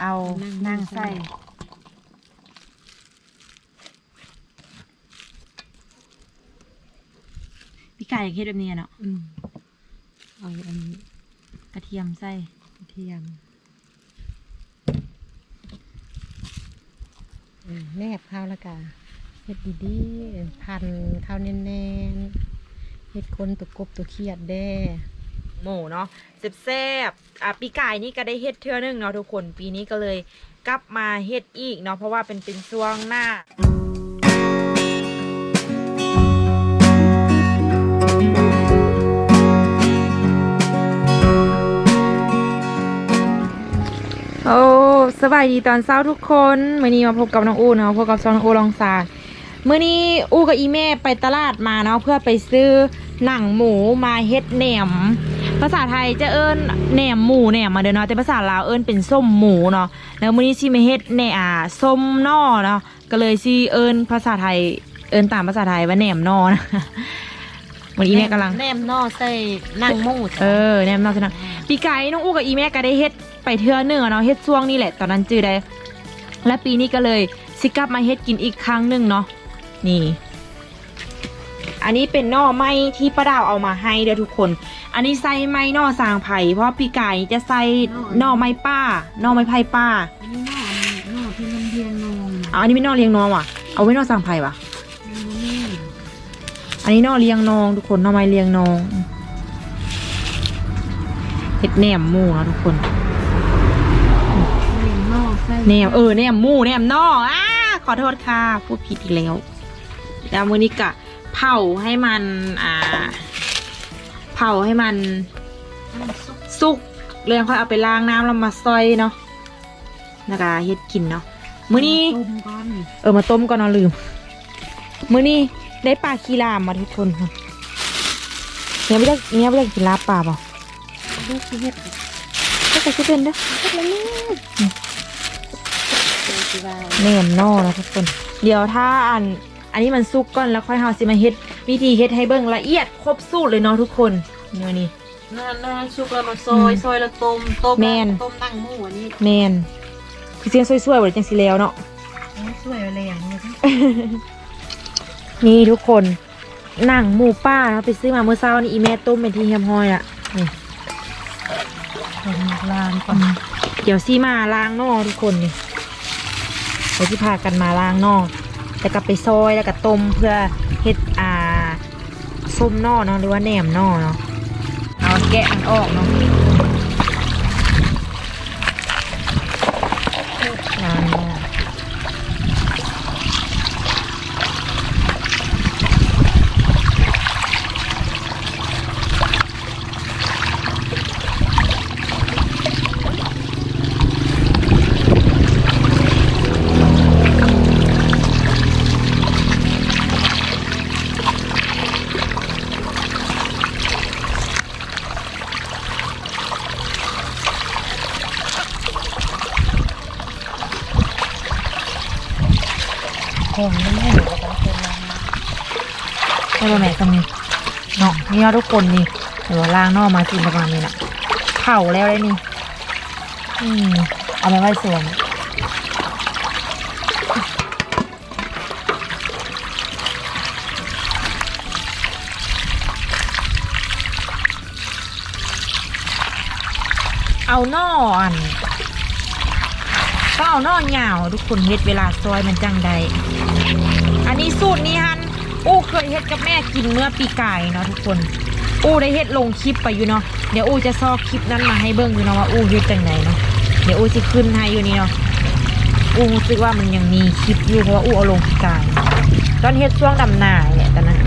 เอานั่งใส่พี่ไก่เฮ็ดแบบนี้อะเนาะอืมเอาอันนี้กระเทียมใส่กระเทียมอืมแนบข้าวแล้วกันเฮ็ดดีๆพันข้าวแน่นๆเฮ็ดคนตัวกบตัวเครียดแด้ หมูเนาะแซ่บๆอะปีกายนี่ก็ได้เฮ็ดเทื่อนึงเนาะทุกคนปีนี้ก็เลยกลับมาเฮ็ดอีกเนาะเพราะว่าเป็นเป็นช่วงหน้าโอ้สบายดีตอนเช้าทุกคนมื่อนี้มาพบกับน้องอูเนาะพบกับซององอูลองซานมื่อนี้อูกับอีแม่ไปตลาดมาเนาะเพื่อไปซื้อหนังหมูมาเฮ็ดแหนม ภาษาไทยจะเอิ้นแหนมหมูแหนมมาเด้อเนาะแต่ภาษาลาวเอิ้นเป็นส้มหมูเนาะแล้วมื่อนี้สิมาเฮ็ดแหนอ่าส้มนอเนาะก็เลยสิเอิ้นภาษาไทยเอิ้นตามภาษาไทยว่าแหนมนอนะวันนี้แม่กำลังแนมนอใส่นั่งหมูเออแนมนอกจากนั้นปีไก่น้องอู้กับอีแม่ก็ได้เฮ็ดไปเทื่อหนึงอะเนาะเฮ็ดช่วงนี้แหละตอนนั้นจื้อได้และปีนี้ก็เลยสิกลับมาเฮ็ดกินอีกครั้งหนึ่งเนาะนี่ อันนี้เป็นหน่อไม้ที่ป้าดาวเอามาให้เด้อทุกคน อันนี้ใส่ไม้หน่อสางไผ่เพราะปีไก่จะใส่หน่อไม้ป้าหน่อไม้ไผ่ป้าอันนี้นออันนี้นอที่มันเรียงนองเอาอันนี้ไม่นหน่อเลี้ยงนองว่ะ เอาไว้หน่อสางไผ่ว่ะนี่อันนี้หน่อเลี้ยงนอง ทุกคนหน่อไม้เลี้ยงนองเฮ็ดแหนมหมูเนาะทุกคนเรียงนอใส่แหนมเออแหนมหมูแหนมนอกอ่าขอโทษค่ะพูดผิดอีกแล้วแล้วมือนี้กะ เผาให้มันอ่า เผาให้มันซุปสุกเลยค่อยเอาไปล้างน้ำแล้วมาซอยเนาะแล้วก็เฮ็ดกินเนาะมื้อนี้ต้มก้อนนี่เออมาต้มก่อนเนาะลืม มื้อนี้ได้ปลาคีรามมาทุกคนค่ะเนี่ยไม่ได้เนี่ยไม่ได้กินลาบปลาเปล่าลูกที่เฮ็ดก็จะคิดเป็นเด้อเฮ็ดแล้วนี่เดี๋ยวสิว่าแหนมนอกนะทุกคน เดี๋ยวถ้าอัน อันนี้มันสุกก่อนแล้วค่อยเฮาสิมาเฮ็ดวิธีเฮ็ดให้เบิ่งละเอียดครบสูตรเลยเนาะทุกคนมื้อนี้นั่นนั่นชุบแล้วมาซอยซอยแล้วต้มต้มแม่น ต้มนั่งหมูอันนี้แมนคือเสียงสวยๆบ่ได้จังสิแล้วเนาะสวยเลยอย่างนี้นี่ทุกคนหนังหมูป้าเนาะไปซื้อมาเมื่อเช้านี่อีแม่ต้มเป็นที่เฮียมห้อยอะนี่ต้มลานก่อนเดี๋ยวซีมาล้างนอกทุกคนนี่เดี๋ยวที่พากันมาล้างนอก แล้วก็ไปซอยแล้วก็ต้มเพื่อเฮ็ดอ่าส้มนอเนาะหรือว่าแหนมนอเนาะเอาแกะมันออกเนาะล้างนอก หอมนี่แม่หนูก็ต้องเป็นลาน ใช่ป่ะแม่ตรงนี้เนาะนี่เนาะทุกคนนี่เดี๋ยวล้างนอกมากินประมาณนี้แหละเผาแล้วได้นี่อืมเอาไปไว้ส่วนเอานออันก็เอานอเหยาทุกคนเฮ็ดเวลาซอยมันจังใดอันนี้สูตรนี้ฮัน อู้เคยเฮ็ดกับแม่กินเมื่อปีกายเนาะทุกคน อู้ได้เฮ็ดลงคลิปไปอยู่เนาะเดี๋ยวอู้จะซอกคลิปนั้นมาให้เบิ้งอยู่เนาะว่าอู้เฮ็ดจังไดเนาะเดี๋ยวอู้จะขึ้นให้อยู่นี่เนาะอู้รู้สึกว่ามันยังมีคลิปอยู่เพราะว่าอู้เอาลงปีกาย ตอนเฮ็ดช่วงดำนาเนี่ยตอนนั้น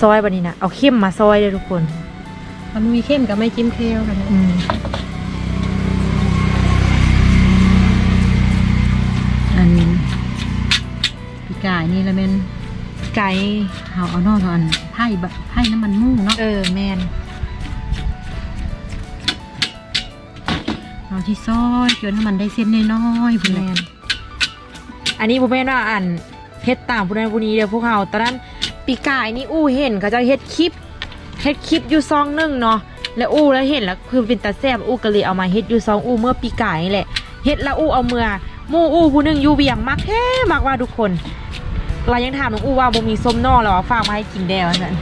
ซอยบันนี้นะเอาเข้มมาซอยเลยทุกคนถ้ามีเข้มก็ไม่จิ้มเคี้ยวกันอืมอันปีกายนี่ละแม่นไก่เฮาเอานอกเอาอันไผ่บะไผ่น้ำมันหมูเนาะเออแมนเอาที่ซอยจนให้มันได้เส้นน้อยๆพุ่นแมแหละนอันนี้ผมแม่นว่าอ่านเฮ็ดตามผู้ใดผู้นี้เดี๋ยวพวกเราตอนนั้น ปีกายนี่อู้เห็นเขาจะเฮ็ดคลิปเฮ็ดคลิปอยู่ซองหนึงเนาะแล้วอู้แล้วเห็นแล้วคือเป็นตาแซ่บอู้ก็เลยเอามาเฮ็ดอยู่ซองอู้เมื่อปีกายนี่แหละเฮ็ดแล้วอู้เอาเมื่อมู่อู้ผู้หนึงอยู่เวียงมักแท้มักว่าทุกคน เรายังถามน้องอู้ว่าบ่มีส้มนอกแล้วฝากมาให้กินแด้วนั่น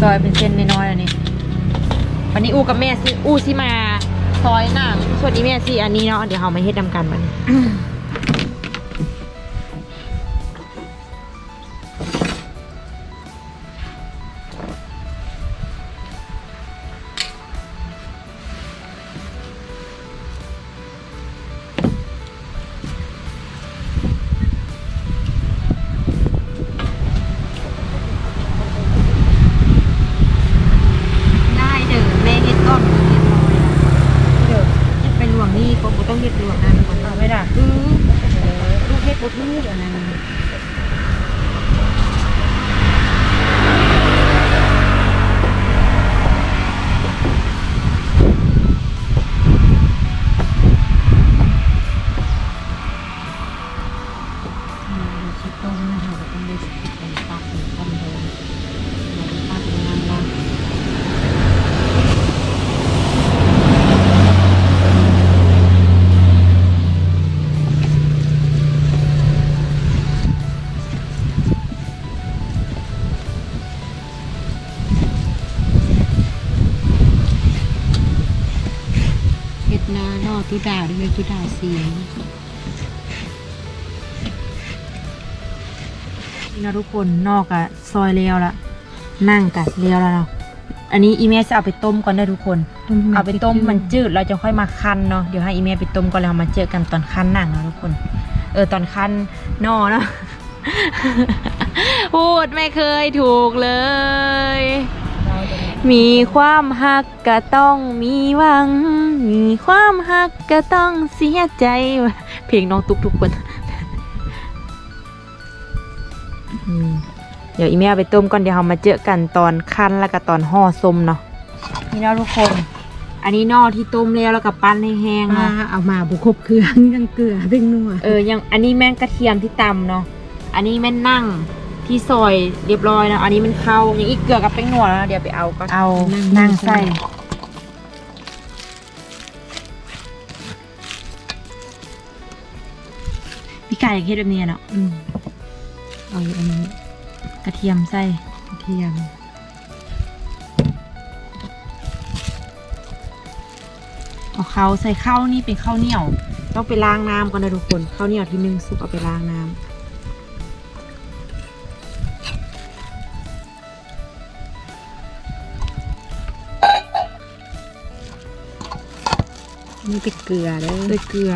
ซอยเป็นเส้นน้อยๆอันนี้วันนี้อูกับแม่สิอูสิมา ซอยหนังส่วนนี้แม่สิอันนี้เนาะเดี๋ยวเรามาเฮ็ดนำกันวันานอตุดาด้วยตุดาเสียงนี่นะทุกคนนอกอะซอยแล้วละนั่งกะแล้วแล้วเนาะอันนี้อีเมจะเอาไปต้มก่อนได้อทุกคน เอาไปต้มมันจืดเราจะค่อยมาคั้นเนาะเดี๋ยวให้อีเมไปต้มก่อนแล้วมาเจอกันตอนคั้นหนังนะทุกคน เออตอนคั้นนอเนาะพูดไม่เคยถูกเลย มีความหักก็ต้องมีหวัง มีความหักก็ต้องเสียใจ เพลงน้องตุกทุกคนอืมเดี๋ยวอีเมลเอาไปต้มก่อนเดี๋ยวเรามาเจอกันตอนคั้นแล้วก็ตอนห่อส้มเนาะ นี่เนาะทุกคน อันนี้นอที่ต้มแล้วแล้วก็ปั้นให้แห้งปลาเนาะเอามาบุครบเครื่องยังเกลือเพ่งนัว เออ ยัง อันนี้แม่งกระเทียมที่ตำเนาะ อันนี้แม่นนั่ง ที่ซอยเรียบร้อยแล้วอันนี้มันเข้ายังอีกเกลือกับแป้งนัวแล้วนะเดี๋ยวไปเอาก็เอานั่งใส่พี่ไก่อยากเฮ็ดแบบนี้เนาะอืมเอาอันนี้กระเทียมใส่กระเทียมเอาข้าวใส่ข้าวนี่เป็นข้าวเหนียวต้องไปล้างน้ำก่อนนะทุกคนข้าวเหนียวที่นึ่งสุกเอาไปล้างน้ำ นี่เป็นเกลือเด้อด้วยเกลือ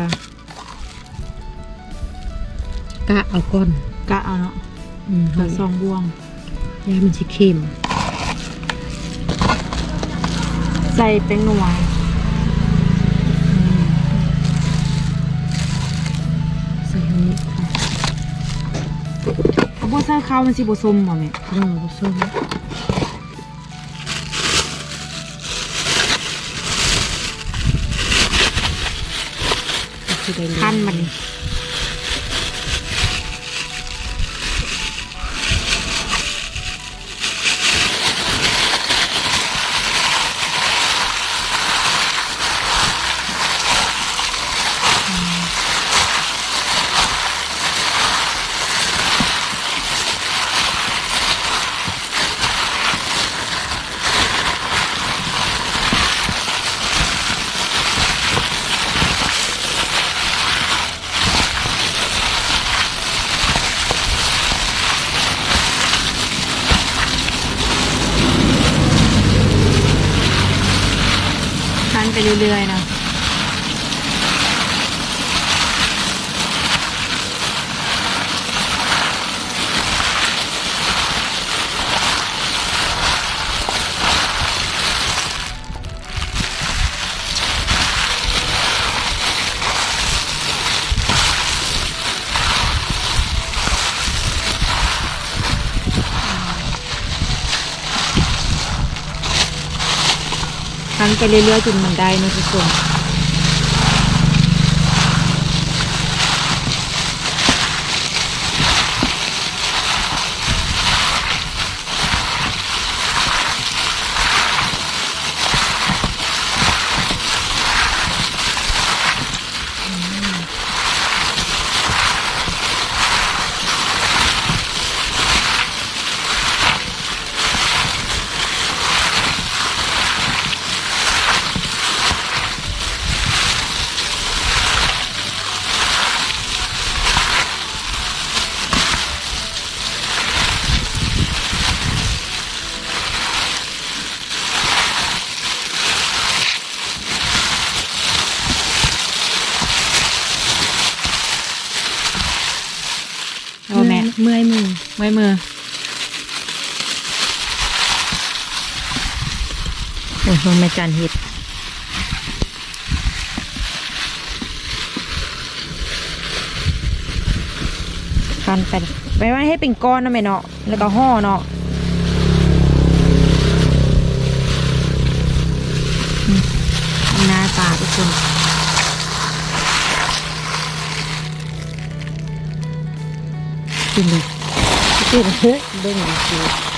กะเอาก้อนกะเอาเนาะอืมเกลือซองบวงยามันสิเค็มใส่แป้งนัวอืมใส่อันนี้ค่ะเอาพวกใส่ข้าวมันสิบสมบ่แม่รอผสม ได้คันมัน ไปเรื่อยๆจนมันได้นะทุกคน โอ้แม่ เมื่อยมือ ไว้มือ โอ้โหแม่จันเฮ็ดคันไปไปไว้ให้เป็นก้อนนะแม่เนาะแล้วก็ห่อเนาะน้าตาทุกคนกินดิกินเฮ้ยเด้งดิ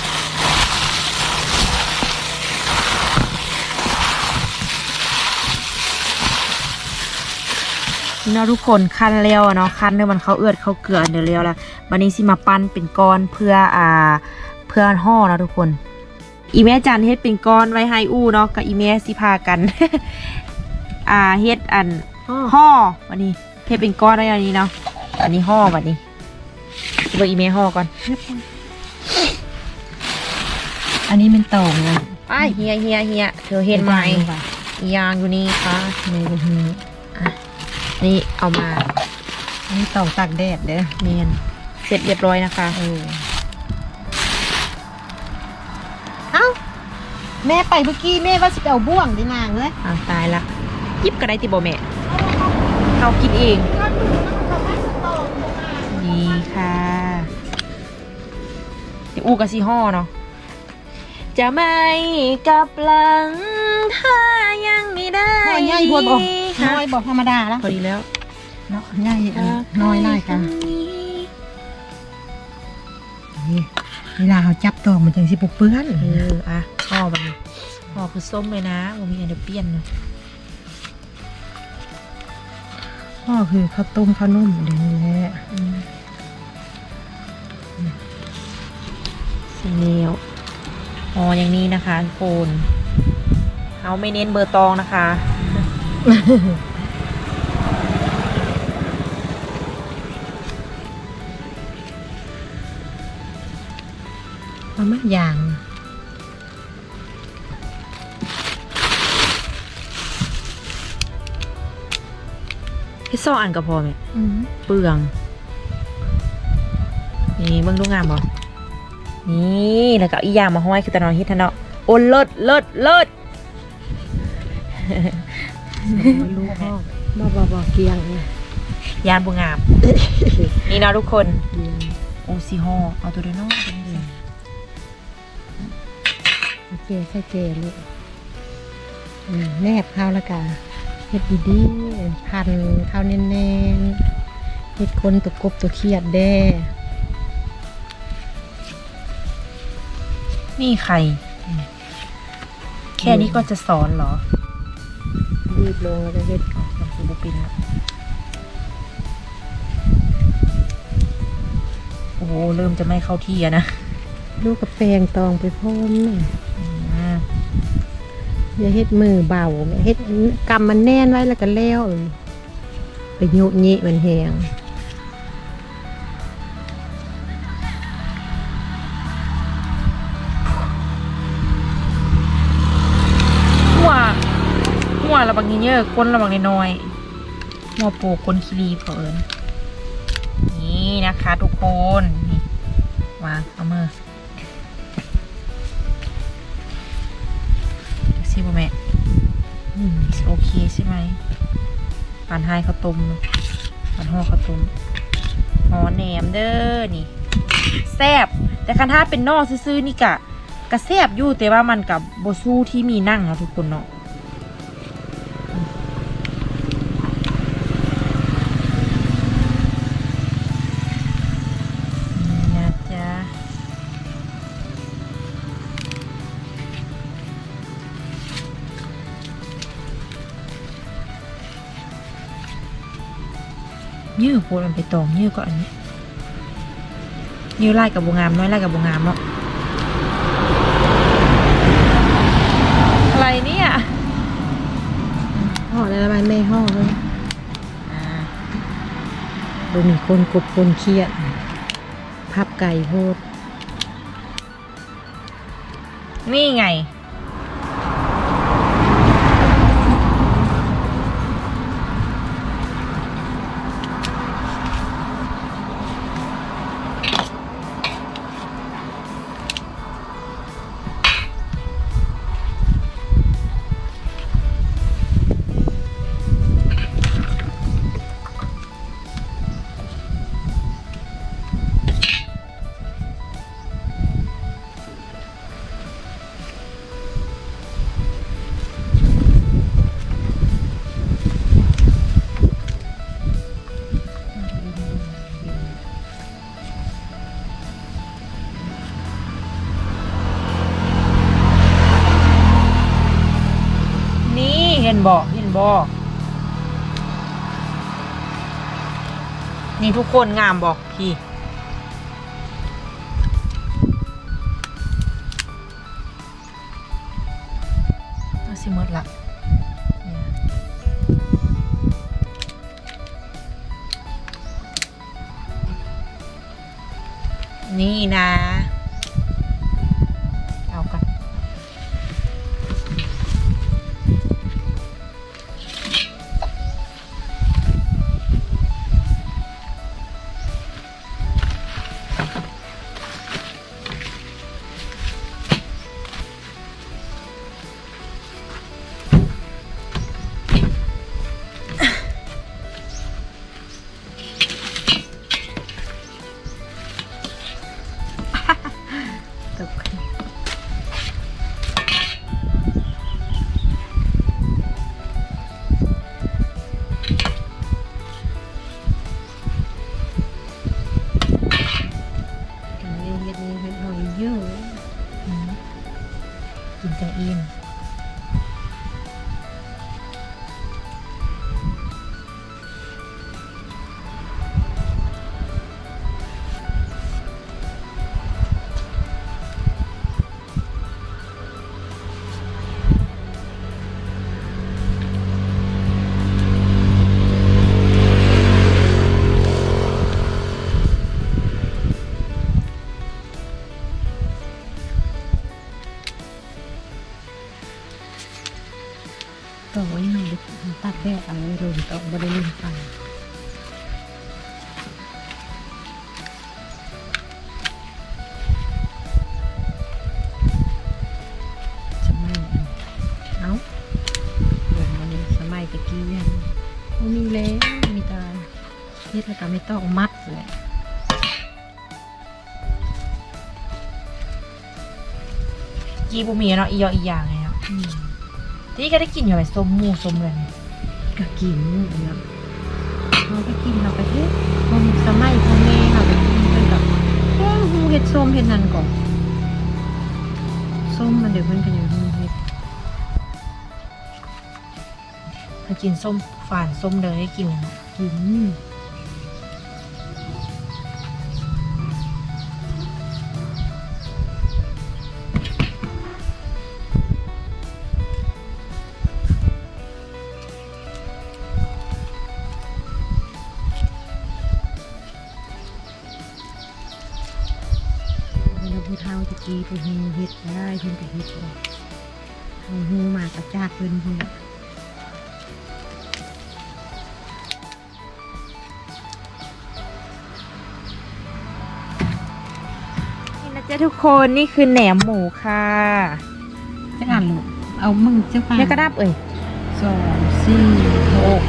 สิเนาะทุกคนคั้นแล้วอะเนาะคั้นเนื้อมันเขาเอือดเขาเกลือเดี๋ยวแล้วละวันนี้สิมาปั้นเป็นก้อนเพื่ออ่าเพื่อห่อเนาะทุกคน อีแม่จันเฮ็ดเป็นก้อนไว้ให้อู้เนาะกับอีแม่สิพากัน อ่าเฮ็ดอันพ่อห่อวันนี้เฮ็ดเป็นก้อนไว้อันนี้เนาะอันนี้ห่อวันนี้เบิ่งอีแม่ห่อก่อน อันนี้มันตองนะไอ้ายเฮียเฮียเฮียเธอเห็นไหมอียางอยู่นี่ค่ะในกระหือ นี่เอามาอันนี้ตองตากแดดเด้อเนียนเสร็จเรียบร้อยนะคะ เออเอ้า แม่ไปเมื่อกี้แม่ว่าสิไปเอาบ่วงดินางเลยอ้าวตายละยิบก็ได้ติบอแม่เขากินเอง นี่ค่ะเดี๋ยวอูกับซีห่อเนาะ จะไม่กลับหลังถ้ายังไม่ได้น้อยใหญ่พวดบ่ ฮะน้อยบ่ธรรมดาละพอดีแล้วเนาะใหญ่เออน้อยได้กันนี่เวลาเขาจับตองมันจังสิบ่เปื้อนเอออะห่อมันห่อคือส้มเลยนะผมมีอันเดยวเปลี่ยนนะพ่อคือข้าวต้มข้าวนุ่มเดี๋ยวนี้แหละอืมเสร็จแล้วห่ออย่างนี้นะคะทุกคนเขาไม่เน้นเบอร์ตองนะคะ เอามาอย่างแค่ซองอันก็พอไหมอืมเปลือง นี่เบิ่งดูงามบ่นี่แล้วก็อีกอย่างมาห้อยคือตะนอนฮิตทะเนาะโอ้เลิศเลิศเลิศ รู้พ่อบ่บ่บ่เกียงเนี่ยยานบุงามนี่เนาะทุกคนเกียงโอ้ซีฮอเอาตัวเดียวเนาะตัวนี้เลยโอเคใส่เจลูกอืมแนบข้าวและกันเฮ็ดดีๆพันข้าวแน่นๆเฮ็ดคนตัวกบตัวเครียดแด้นี่ใครแค่นี้ก็จะสอนเหรอ รีบลงแล้วก็เฮ็ดอ๋อมันคือบุปินละโอ้โหเริ่มจะไม่เข้าที่อะนะลูกกับแปงตองไปพร้อมน่อมอย่าเฮ็ดมือเบาเฮ็ดกำมันแน่นไว้แล้วก็แล้วไปโยกเยะมันแหง ระบังเยอะๆก้นระบังน้อยๆหัวปกก้นคีรีเผอิญนี่นะคะ ทุกคนนี่วางเอามือดูสิบแม่โอเคใช่ไหมปานไฮข้าวต้มปานห่อข้าวต้มห่อแหนมเด้อนี่แซบแต่คันถ้าเป็นนอกซื่อๆนี่กะกะแซบอยู่แต่ว่ามันกับโบสู้ที่มีนั่งเนาะทุกคนเนาะ พดมันไปตองยื้อก็อันนี้ยื้อไล่กับบุงามน้อยไล่กับบุงามเนาะอะไรเนี่ยห่ออะไรแม่ห่อเลยอ่าดูมีคนกบคนเครียดพับไก่โพดนี่ไง บอนี่ทุกคนงามบอกพี่เอาสิหมดละนี่นะ มีเนาะอียออีอย่างไงเนาะอืมที่ก็ได้กินอยู่ไหมส้มหมูส้มเลยก็กินเนาะเราไปกินเราไปเฮ็ดพอมสมัยพ่อแม่เราไปกินเป็นแบบแห้งหูเฮ็ดส้มเฮ็ดนั่นก่อนส้มมันเดี๋ยวมันก็ยังหูเฮ็ดถ้ากินส้มฝานส้มเลยได้กินเลยเนาะกิน พิ่นเพิ่นนี่นะจ๊ะทุกคนนี่คือแหนมหมูค่ะจะอ่านลูกเอามึงเจ้าฟ้าแม่กระดับเอ่ยสองสี่หก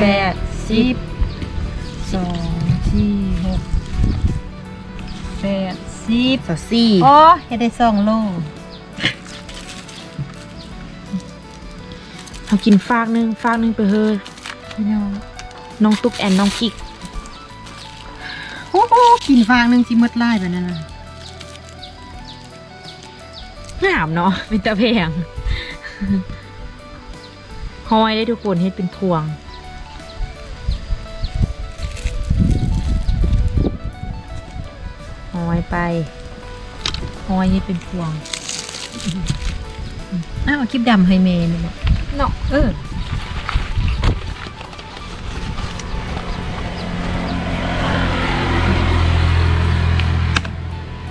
แปดสิบสองสี่หกแปดสิบสอสี่โอ้ยจะได้สองโล กินฟากนึงฟากนึงไปเฮ้ยน้องน้องตุ๊กแอนน้องกิกโอ้โหกินฟากนึงจิมดไล่แบนั้นนะงามเนาะวิตาเพงห้อยได้ทุกคนให้เป็นพวงห้อยไปห้อยให้เป็นพวงอ้าวคลิปดำไฮเมนบอย เนาะเออ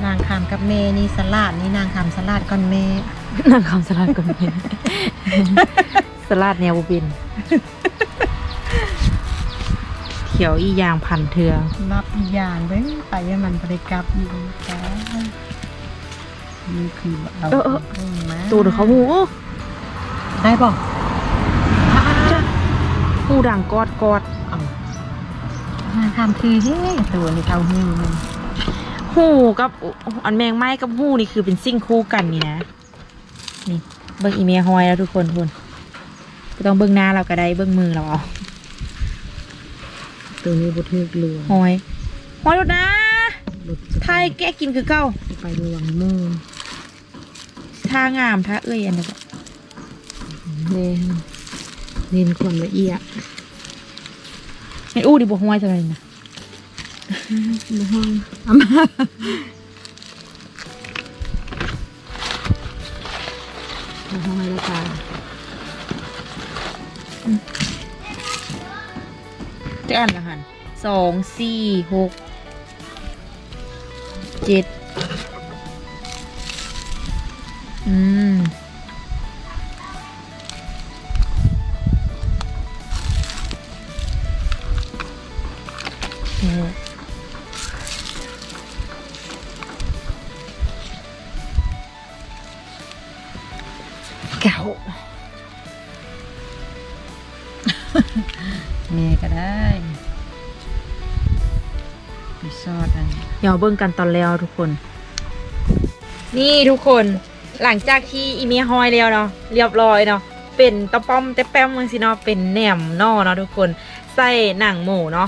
นางคำกับเมนี่สลัดนี่นางคำสลัดก่อนเมนั่งคำสลัดก่อนเป็นสลัดแนวบุบินเขียวอียางพันเทือรับอีกอย่างเบ้งไปยังมันบริกลับอยู่จ้านี่คือเอาเออเออเบิ่งมาตูดเขาหู ได้บอกหูดังกอดกอดเอานางคำคือเฮ้ตัวนี้เท่าหูมันหูกับอันแมงไม้กับหูนี่คือเป็นซิ่งคู่กันนี่นะ นี่เบิ้งอีเมียหอยแล้วทุกคนทุนไม่ต้องเบิ้งหน้าเราก็ได้เบิ้งมือเราเอาตัวนี้บุทึกลวงหอยหอยรถนะบุตไทยแกะกินคือเก้าไปลวงมือท่างามท่าเอ้ยอันนี้ก็ เน้นเน้นความละเอียดไอ้อู้ดิบหอยเท่าไรนะในห้องเอามาในห้องให้ละกันจะอ่านละหันสองสี่หกเจ็ดอืม เดี๋ยวเบิ่งกันตอนแล้วทุกคน นี่ทุกคนหลังจากที่อีเมียฮอยแล้วเนาะเรียบร้อยเนาะเป็นตะป้อมแต่แป้มมึงสิเนาะเป็นแหนมนอเนาะทุกคนใส่หนังหมูเนาะ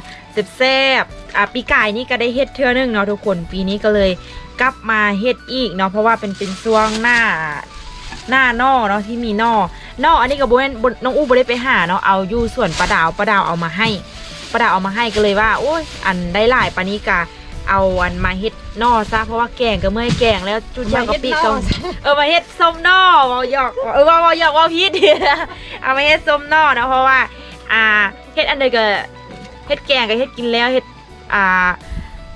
แซ่บๆอะปีกายนี่ก็ได้เฮ็ดเทื่อนึงเนาะทุกคนปีนี้ก็เลยกลับมาเฮ็ดอีกเนาะเพราะว่าเป็นเป็นช่วงหน้าหน้านอเนาะที่มีนอนออันนี้ก็บ่แม่นบ่น้องอู้บ่ได้ไปหาเนาะเอาอยู่ส่วนปลาดาวปลาดาวเอามาให้ปลาดาวเอามาให้ก็เลยว่า โอ้ยอันได้หลายปานี้กะ เอาอันมาเฮ็ดนอซะเพราะว่าแกงก็เมื่อยแกงแล้วจุดยางกะปิก็เออมาเฮ็ดส้มนอเวาหยอกเออเวาเวาหยอกเว่าพีดเอามาเฮ็ดส้มนอนะเพราะว่า อ่าเฮ็ดอันเดียวก็เฮ็ดแกงก็เฮ็ดกินแล้วเฮ็ดอ่า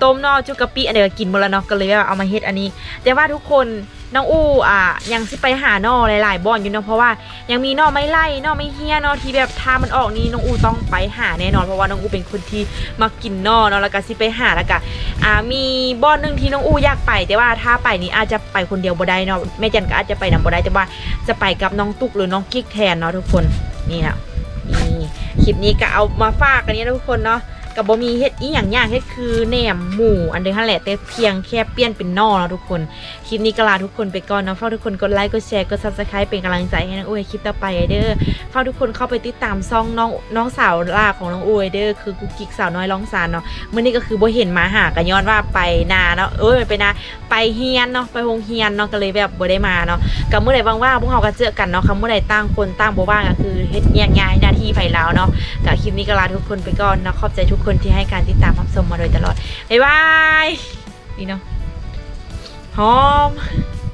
ต้มนอจุกกะปิอันเดียวก็กินหมดแล้วเนาะก็เลยแบบเอามาเฮ็ดอันนี้ แต่ว่าทุกคนน้องอู้อ่ายังสิไปหานอหลายๆบ่อนอยู่เนาะเพราะว่ายังมีนอไม่ไล่นอไม่เฮียนอที่แบบถ้ามันออกนี่น้องอู้ต้องไปหาแน่นอนเพราะว่าน้องอู้เป็นคนที่มากินนอเนาะแล้วก็สิไปหาแล้วก็อ่ามีบ่อนหนึ่งที่น้องอู้อยากไป แต่ว่าถ้าไปนี่อาจจะไปคนเดียวบ่ได้เนาะแม่จันก็อาจจะไปนำบ่ได้แต่ว่าจะไปกับน้องตุกหรือน้องกิ๊กแทนเนาะทุกคนนี่นะนี่คลิปนี้ก็เอามาฝากกันนี้นะทุกคนเนาะ กับบมีเฮ็ดอีหยังยากเฮ็ดคือแหนมหมูอันเดียวกันแหละแต่เพียงแค่เปลี่ยนเป็นนอแล้วทุกคน คลิปนี้ก็ลาทุกคนไปก่อนนะฝากทุกคนกดไลค์กดแชร์กด Subscribe เป็นกำลังใจให้น้องอุ้ยคลิปต่อไปเด้อฝากทุกคนเข้าไปติดตามซ่องน้องน้องสาวลาของน้องอุ้ยเด้อคือกุ๊กกิ๊กสาวน้อยร้องสารเนาะเมื้อนี้ก็คือบ่เห็นมาหากันย้อนว่าไปนาเนาะเอ้ยไปนาไปเฮียนเนาะไปโรงเรียนเนาะก็เลยแบบบ่ได้มาเนาะกับเมื้อใดว่างๆพวกเราก็เจอกันเนาะคำมื้อใดต่างคนต่างบ่ว่างก็คือเฮ็ดแยกย้ายหน้าที่ไปแล้วเนาะกับคลิปนี้ก็ลาทุกคนไปก่อนนะขอบใจทุกคนที่ให้การติดตามรับชมมาโดยตลอดบ๊ายบายนี่เนาะหอม